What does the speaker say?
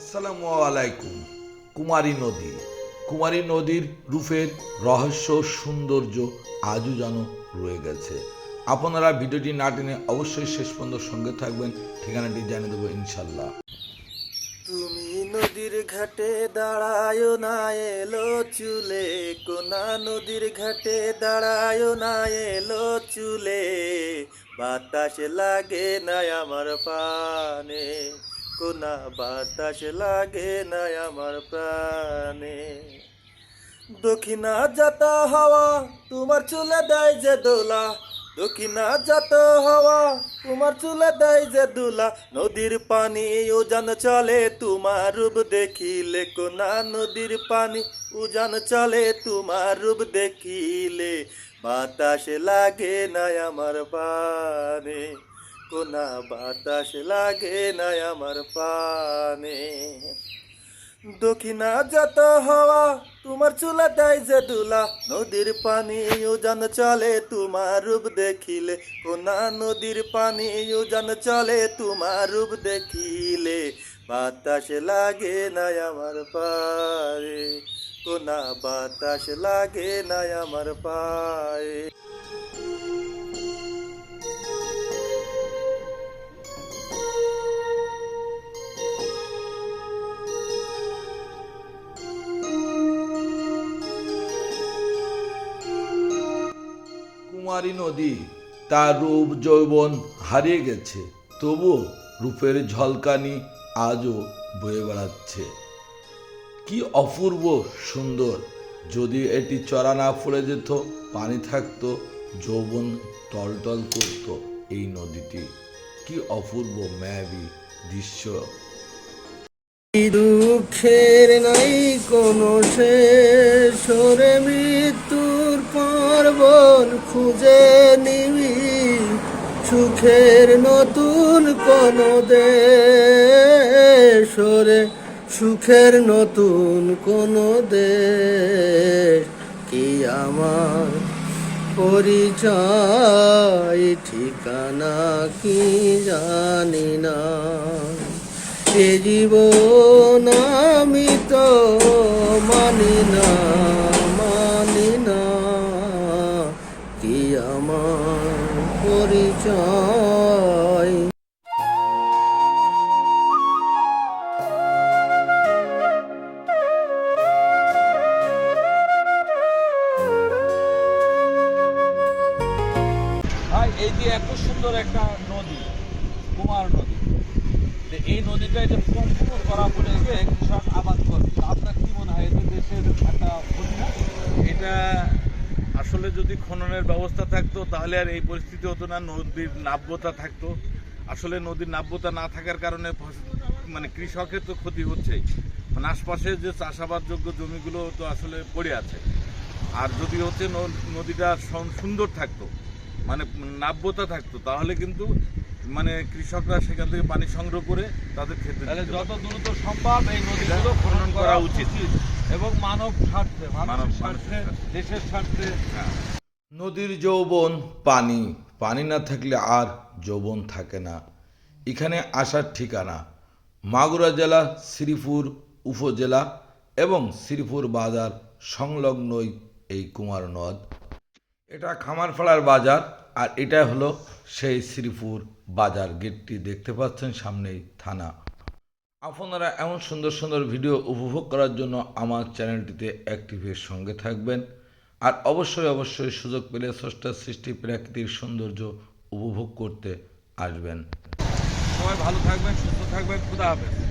আসসালামু আলাইকুম, কুমারী নদী। কুমারী নদীর রূপের রহস্য, সৌন্দর্য আজও যেন রয়ে গেছে। আপনারা ভিডিওটি না টেনে অবশ্যই শেষ পর্যন্ত সঙ্গে থাকবেন। ঠিকানাটি জানিয়ে দেবো ইনশাল্লাহ তুমি নদীর ঘাটে দাঁড়ায় না, এলো চুলে। কোনা নদীর ঘাটে দাঁড়ায় না, এলো চুলে। বাতাস লাগে না আমার পানে। কোনা বাতাস লাগে না আমার প্রাণে। দক্ষিণা যত হাওয়া তোমার চুলে দেয় যে দোলা। দক্ষিণা যত হাওয়া তোমার চুলে দেয় যে দুলা। নদীর পানি উজান চলে তোমার রূপ দেখিলে কোনা নদীর পানি উজান চলে তোমার রূপ দেখিলে। বাতাস লাগে না আমার পানে কোনা বাতাস লাগে না আমার পানে। দক্ষিণা যত হওয়া, তোমার চুলা দেয় যে দুলা নদীর পানি উজান চলে, তোমার রূপ দেখিলে। কোনা নদীর পানি উজান চলে, তোমার রূপ দেখিলে। বাতাস লাগে না আমার পায়ে। কোনা বাতাস লাগে না আমার পায়ে। কুমারী নদী, তার রূপ যৌবন হারিয়ে গেছে। তবুও রূপের ঝলকানি আজও বয়ে বেড়াচ্ছে। কি অপূর্ব সুন্দর, যদি এটি চড়া না পড়ে যেত, পানি থাকতো, যৌবন টলটল করত এই নদীটি। কি অপূর্ব ম্যাবি দৃশ্য। দুঃখের নাই কোনো শেষ পর্বন খুঁজে নিবি, সুখের নতুন কোন দেশরে, সুখের নতুন কোন দেশ কি আমার পরিচয়, ঠিকানা কি জানি না। এ জীবন পরিচয়। এই যে এত সুন্দর একটা নদী কুমার নদী এই নদীটা যে সম্পূর্ণ করা পড়েছে কৃষক আবাদ করে আপনার কি মনে হয় এতে দেশের একটা ক্ষতি না এটা আসলে যদি খননের ব্যবস্থা থাকতো তাহলে আর এই পরিস্থিতি হতো না নদীর নাব্যতা থাকতো। আসলে নদীর নাব্যতা না থাকার কারণে মানে কৃষকের তো ক্ষতি হচ্ছেই। মানে আশপাশে যে চাষাবাদযোগ্য জমিগুলো তো আসলে পড়ে আছে। আর যদি হচ্ছে নদীটা সুন্দর থাকতো মানে নাব্যতা থাকতো তাহলে কিন্তু মানে কৃষকরা সেখান থেকে পানি সংগ্রহ করে তাদের ক্ষেত্রে যত দ্রুত সম্ভব এই নদীগুলো খনন করা উচিত। এবং মানব স্বার্থে মানব স্বার্থে। দেশের স্বার্থে। নদীর যৌবন পানি। পানি না থাকলে আর যৌবন থাকে না। এখানে আসার ঠিকানা মাগুরা জেলা শ্রীপুর উপজেলা এবং শ্রীপুর বাজার সংলগ্নই এই কুমার নদ। এটা খামারপাড়ার বাজার আর এটা হলো সেই শ্রীপুর বাজার গেটটি। দেখতে পাচ্ছেন সামনেই থানা। আপনারা এমন সুন্দর সুন্দর ভিডিও উপভোগ করার জন্য আমার চ্যানেলটিতে অ্যাক্টিভের সঙ্গে থাকবেন। আর অবশ্যই অবশ্যই সুযোগ পেলে স্রষ্টার সৃষ্টি প্রাকৃতিক সৌন্দর্য উপভোগ করতে আসবেন। সবাই ভালো থাকবেন, সুস্থ থাকবেন, খুদা হাফেজ।